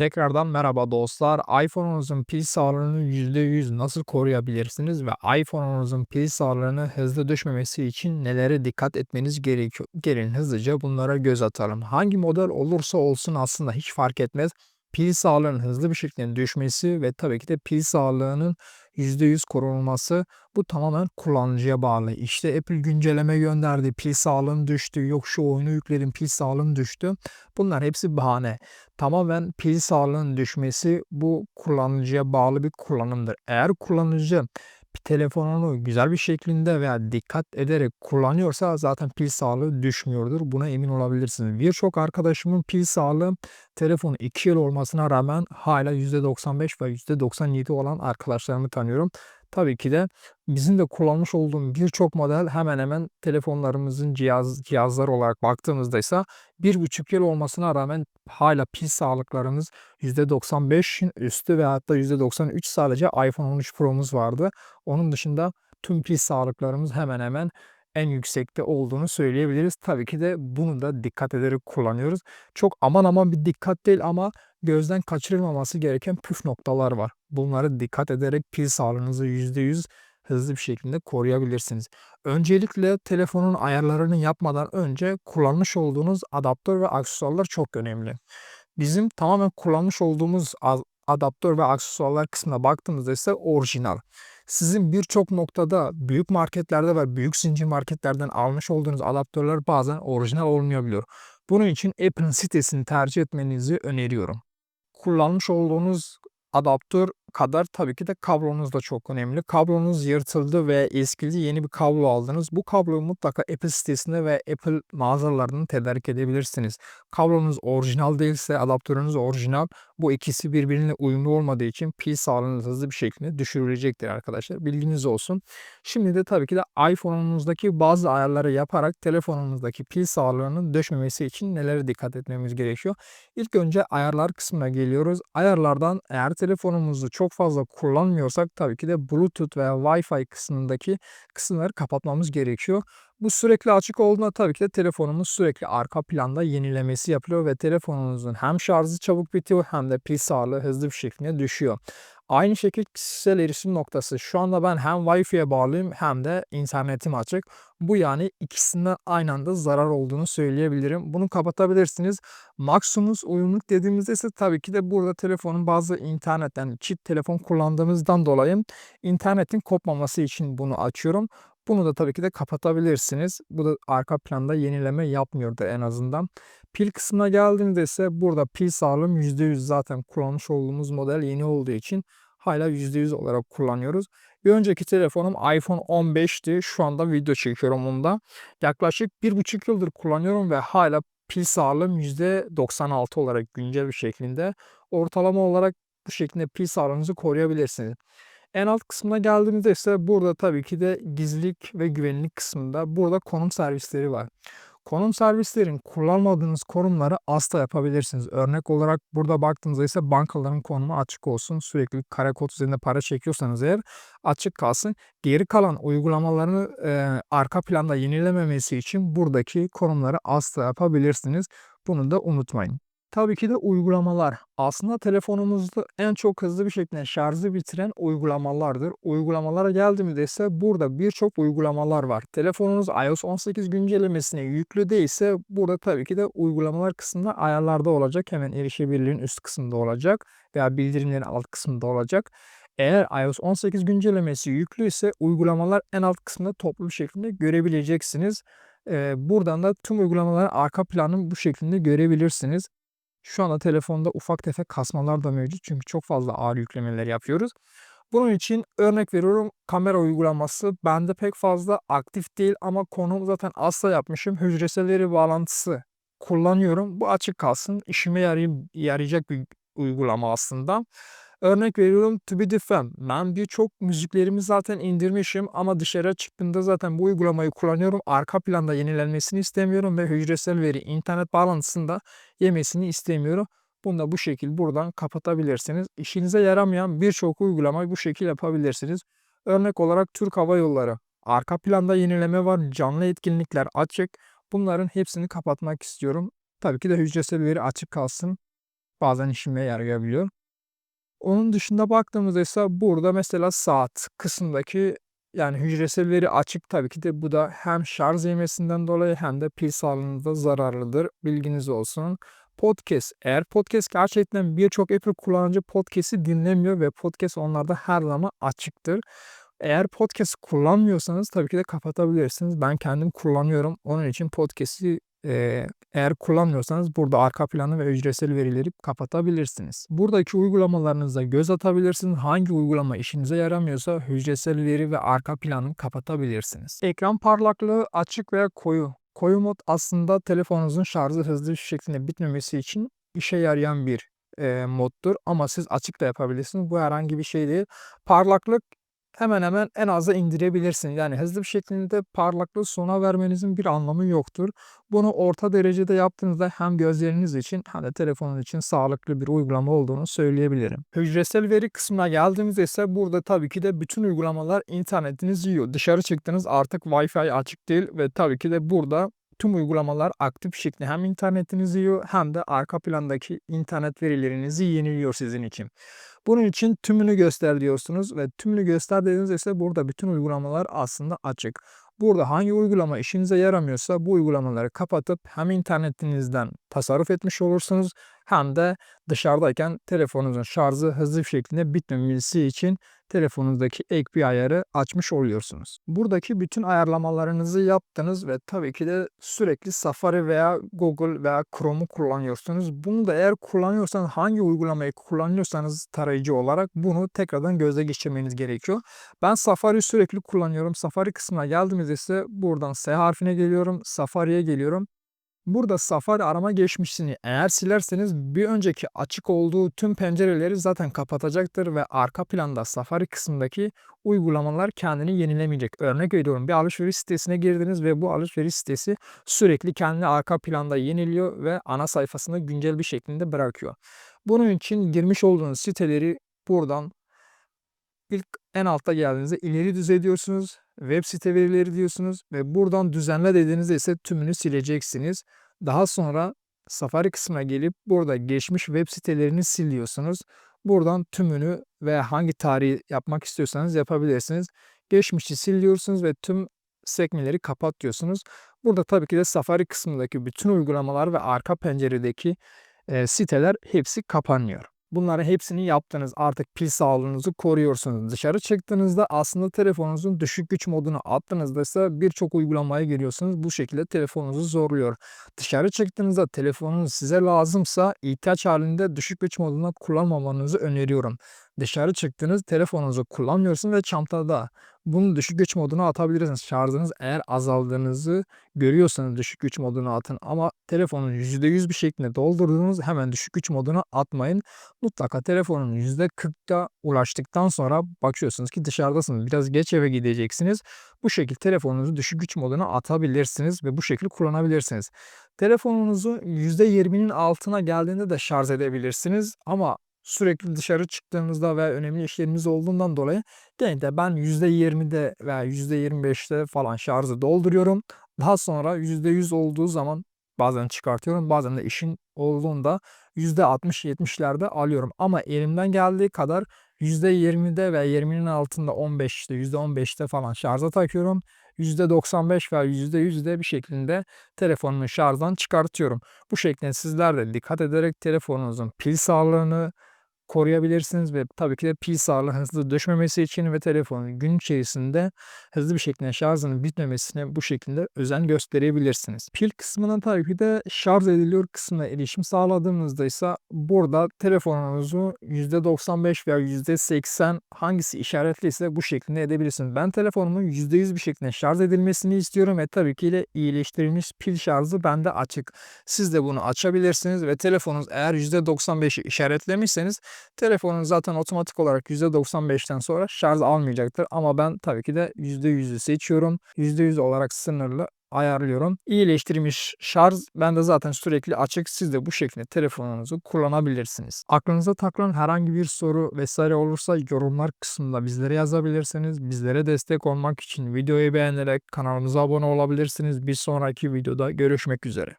Tekrardan merhaba dostlar. iPhone'unuzun pil sağlığını %100 nasıl koruyabilirsiniz ve iPhone'unuzun pil sağlığını hızlı düşmemesi için nelere dikkat etmeniz gerekiyor? Gelin hızlıca bunlara göz atalım. Hangi model olursa olsun aslında hiç fark etmez. Pil sağlığının hızlı bir şekilde düşmesi ve tabii ki de pil sağlığının %100 korunması bu tamamen kullanıcıya bağlı. İşte Apple güncelleme gönderdi, pil sağlığım düştü, yok şu oyunu yükledim, pil sağlığım düştü. Bunlar hepsi bahane. Tamamen pil sağlığının düşmesi bu kullanıcıya bağlı bir kullanımdır. Eğer kullanıcı telefonunu güzel bir şekilde veya dikkat ederek kullanıyorsa zaten pil sağlığı düşmüyordur. Buna emin olabilirsiniz. Birçok arkadaşımın pil sağlığı telefonu 2 yıl olmasına rağmen hala %95 ve %97 olan arkadaşlarımı tanıyorum. Tabii ki de bizim de kullanmış olduğum birçok model hemen hemen telefonlarımızın cihaz cihazları olarak baktığımızda ise 1,5 yıl olmasına rağmen hala pil sağlıklarımız %95'in üstü ve hatta %93 sadece iPhone 13 Pro'muz vardı. Onun dışında tüm pil sağlıklarımız hemen hemen en yüksekte olduğunu söyleyebiliriz. Tabii ki de bunu da dikkat ederek kullanıyoruz. Çok aman aman bir dikkat değil ama gözden kaçırılmaması gereken püf noktalar var. Bunları dikkat ederek pil sağlığınızı %100 hızlı bir şekilde koruyabilirsiniz. Öncelikle telefonun ayarlarını yapmadan önce kullanmış olduğunuz adaptör ve aksesuarlar çok önemli. Bizim tamamen kullanmış olduğumuz adaptör ve aksesuarlar kısmına baktığımızda ise orijinal. Sizin birçok noktada büyük marketlerde ve büyük zincir marketlerden almış olduğunuz adaptörler bazen orijinal olmayabiliyor. Bunun için Apple'ın sitesini tercih etmenizi öneriyorum. Kullanmış olduğunuz adaptör kadar tabii ki de kablonuz da çok önemli. Kablonuz yırtıldı ve eskidi yeni bir kablo aldınız. Bu kabloyu mutlaka Apple sitesinde ve Apple mağazalarından tedarik edebilirsiniz. Kablonuz orijinal değilse adaptörünüz orijinal. Bu ikisi birbirine uyumlu olmadığı için pil sağlığınız hızlı bir şekilde düşürülecektir arkadaşlar. Bilginiz olsun. Şimdi de tabii ki de iPhone'unuzdaki bazı ayarları yaparak telefonunuzdaki pil sağlığının düşmemesi için nelere dikkat etmemiz gerekiyor. İlk önce ayarlar kısmına geliyoruz. Ayarlardan eğer telefonumuzu çok fazla kullanmıyorsak tabii ki de Bluetooth veya Wi-Fi kısmındaki kısımları kapatmamız gerekiyor. Bu sürekli açık olduğunda tabii ki de telefonumuz sürekli arka planda yenilemesi yapılıyor ve telefonunuzun hem şarjı çabuk bitiyor hem de pil sağlığı hızlı bir şekilde düşüyor. Aynı şekilde kişisel erişim noktası. Şu anda ben hem Wi-Fi'ye bağlıyım hem de internetim açık. Bu yani ikisinden aynı anda zarar olduğunu söyleyebilirim. Bunu kapatabilirsiniz. Maksimum uyumluluk dediğimizde ise tabii ki de burada telefonun bazı internetten çift telefon kullandığımızdan dolayı internetin kopmaması için bunu açıyorum. Bunu da tabii ki de kapatabilirsiniz. Bu da arka planda yenileme yapmıyordu en azından. Pil kısmına geldiğinde ise burada pil sağlığım %100 zaten kullanmış olduğumuz model yeni olduğu için hala %100 olarak kullanıyoruz. Bir önceki telefonum iPhone 15'ti. Şu anda video çekiyorum onda. Yaklaşık 1,5 yıldır kullanıyorum ve hala pil sağlığım %96 olarak güncel bir şekilde. Ortalama olarak bu şekilde pil sağlığınızı koruyabilirsiniz. En alt kısmına geldiğimizde ise burada tabii ki de gizlilik ve güvenlik kısmında burada konum servisleri var. Konum servislerin kullanmadığınız konumları asla yapabilirsiniz. Örnek olarak burada baktığınızda ise bankaların konumu açık olsun. Sürekli kare kod üzerinde para çekiyorsanız eğer açık kalsın. Geri kalan uygulamalarını e, arka planda yenilememesi için buradaki konumları asla yapabilirsiniz. Bunu da unutmayın. Tabii ki de uygulamalar. Aslında telefonumuzda en çok hızlı bir şekilde şarjı bitiren uygulamalardır. Uygulamalara geldiğimizde ise burada birçok uygulamalar var. Telefonunuz iOS 18 güncellemesine yüklü değilse burada tabii ki de uygulamalar kısmında ayarlarda olacak. Hemen erişebilirliğin üst kısmında olacak veya bildirimlerin alt kısmında olacak. Eğer iOS 18 güncellemesi yüklü ise uygulamalar en alt kısmında toplu bir şekilde görebileceksiniz. Buradan da tüm uygulamaların arka planını bu şekilde görebilirsiniz. Şu anda telefonda ufak tefek kasmalar da mevcut çünkü çok fazla ağır yüklemeler yapıyoruz. Bunun için örnek veriyorum kamera uygulaması bende pek fazla aktif değil ama konum zaten asla yapmışım. Hücresel veri bağlantısı kullanıyorum. Bu açık kalsın. İşime yarayacak bir uygulama aslında. Örnek veriyorum To Be Defem. Ben birçok müziklerimi zaten indirmişim ama dışarı çıktığımda zaten bu uygulamayı kullanıyorum. Arka planda yenilenmesini istemiyorum ve hücresel veri internet bağlantısında yemesini istemiyorum. Bunu da bu şekilde buradan kapatabilirsiniz. İşinize yaramayan birçok uygulamayı bu şekilde yapabilirsiniz. Örnek olarak Türk Hava Yolları. Arka planda yenileme var, canlı etkinlikler açık. Bunların hepsini kapatmak istiyorum. Tabii ki de hücresel veri açık kalsın. bazen işime yarayabiliyor. Onun dışında baktığımızda ise burada mesela saat kısmındaki yani hücresel veri açık tabii ki de bu da hem şarj yemesinden dolayı hem de pil sağlığınıza zararlıdır. Bilginiz olsun. Podcast. Eğer podcast gerçekten birçok Apple kullanıcı podcast'i dinlemiyor ve podcast onlarda her zaman açıktır. Eğer podcast kullanmıyorsanız tabii ki de kapatabilirsiniz. Ben kendim kullanıyorum. Onun için podcast'i Eğer kullanmıyorsanız burada arka planı ve hücresel verileri kapatabilirsiniz. Buradaki uygulamalarınıza göz atabilirsiniz. Hangi uygulama işinize yaramıyorsa hücresel veri ve arka planı kapatabilirsiniz. Ekran parlaklığı açık veya koyu. Koyu mod aslında telefonunuzun şarjı hızlı bir şekilde bitmemesi için işe yarayan bir eee, moddur ama siz açık da yapabilirsiniz. Bu herhangi bir şey değil. Parlaklık hemen hemen en aza indirebilirsiniz. Yani hızlı bir şekilde parlaklığı sona vermenizin bir anlamı yoktur. Bunu orta derecede yaptığınızda hem gözleriniz için hem de telefonun için sağlıklı bir uygulama olduğunu söyleyebilirim. Hücresel veri kısmına geldiğimizde ise burada tabii ki de bütün uygulamalar internetinizi yiyor. Dışarı çıktınız artık Wi-Fi açık değil ve tabii ki de burada tüm uygulamalar aktif şekilde hem internetinizi yiyor hem de arka plandaki internet verilerinizi yeniliyor sizin için. Bunun için tümünü göster diyorsunuz ve tümünü göster dediğinizde ise burada bütün uygulamalar aslında açık. Burada hangi uygulama işinize yaramıyorsa bu uygulamaları kapatıp hem internetinizden tasarruf etmiş olursunuz hem de dışarıdayken telefonunuzun şarjı hızlı bir şekilde bitmemesi için telefonunuzdaki ek bir ayarı açmış oluyorsunuz. Buradaki bütün ayarlamalarınızı yaptınız ve tabii ki de sürekli Safari veya Google veya Chrome'u kullanıyorsunuz. Bunu da eğer kullanıyorsanız hangi uygulamayı kullanıyorsanız tarayıcı olarak bunu tekrardan gözle geçirmeniz gerekiyor. Ben Safari sürekli kullanıyorum. Safari kısmına geldiğimizde ise buradan S harfine geliyorum. Safari'ye geliyorum. Burada Safari arama geçmişini eğer silerseniz bir önceki açık olduğu tüm pencereleri zaten kapatacaktır ve arka planda Safari kısmındaki uygulamalar kendini yenilemeyecek. Örnek veriyorum bir alışveriş sitesine girdiniz ve bu alışveriş sitesi sürekli kendini arka planda yeniliyor ve ana sayfasını güncel bir şekilde bırakıyor. Bunun için girmiş olduğunuz siteleri buradan ilk en altta geldiğinizde ileri düzey diyorsunuz web site verileri diyorsunuz ve buradan düzenle dediğinizde ise tümünü sileceksiniz. Daha sonra Safari kısmına gelip burada geçmiş web sitelerini siliyorsunuz. Buradan tümünü ve hangi tarihi yapmak istiyorsanız yapabilirsiniz. Geçmişi siliyorsunuz ve tüm sekmeleri kapat diyorsunuz. Burada tabii ki de Safari kısmındaki bütün uygulamalar ve arka penceredeki e, siteler hepsi kapanıyor. Bunların hepsini yaptınız. Artık pil sağlığınızı koruyorsunuz. Dışarı çıktığınızda aslında telefonunuzun düşük güç modunu attığınızda ise birçok uygulamaya giriyorsunuz. Bu şekilde telefonunuzu zorluyor. Dışarı çıktığınızda telefonunuz size lazımsa ihtiyaç halinde düşük güç modunu kullanmamanızı öneriyorum. Dışarı çıktınız telefonunuzu kullanmıyorsunuz ve çantada bunu düşük güç moduna atabilirsiniz. Şarjınız eğer azaldığınızı görüyorsanız düşük güç moduna atın ama telefonu %100 bir şekilde doldurduğunuz hemen düşük güç moduna atmayın. Mutlaka telefonun %40'da ulaştıktan sonra bakıyorsunuz ki dışarıdasınız. Biraz geç eve gideceksiniz. Bu şekilde telefonunuzu düşük güç moduna atabilirsiniz ve bu şekilde kullanabilirsiniz. Telefonunuzu %20'nin altına geldiğinde de şarj edebilirsiniz ama sürekli dışarı çıktığınızda veya önemli işleriniz olduğundan dolayı genellikle ben %20'de veya %25'te falan şarjı dolduruyorum. Daha sonra %100 olduğu zaman bazen çıkartıyorum bazen de işin olduğunda %60-70'lerde alıyorum. Ama elimden geldiği kadar %20'de veya 20'nin altında 15'te %15'te falan şarja takıyorum. %95 veya %100'de bir şekilde telefonumu şarjdan çıkartıyorum. Bu şekilde sizler de dikkat ederek telefonunuzun pil sağlığını koruyabilirsiniz ve tabii ki de pil sağlığı hızlı düşmemesi için ve telefonun gün içerisinde hızlı bir şekilde şarjının bitmemesine bu şekilde özen gösterebilirsiniz. Pil kısmına tabii ki de şarj ediliyor kısmına erişim sağladığınızda ise burada telefonunuzu %95 veya %80 hangisi işaretliyse bu şekilde edebilirsiniz. Ben telefonumun %100 bir şekilde şarj edilmesini istiyorum ve tabii ki de iyileştirilmiş pil şarjı bende açık. Siz de bunu açabilirsiniz ve telefonunuz eğer %95'i işaretlemişseniz Telefonun zaten otomatik olarak %95'ten sonra şarj almayacaktır. Ama ben tabii ki de %100'ü seçiyorum. %100 olarak sınırlı ayarlıyorum. İyileştirilmiş şarj bende zaten sürekli açık. Siz de bu şekilde telefonunuzu kullanabilirsiniz. Aklınıza takılan herhangi bir soru vesaire olursa yorumlar kısmında bizlere yazabilirsiniz. Bizlere destek olmak için videoyu beğenerek kanalımıza abone olabilirsiniz. Bir sonraki videoda görüşmek üzere.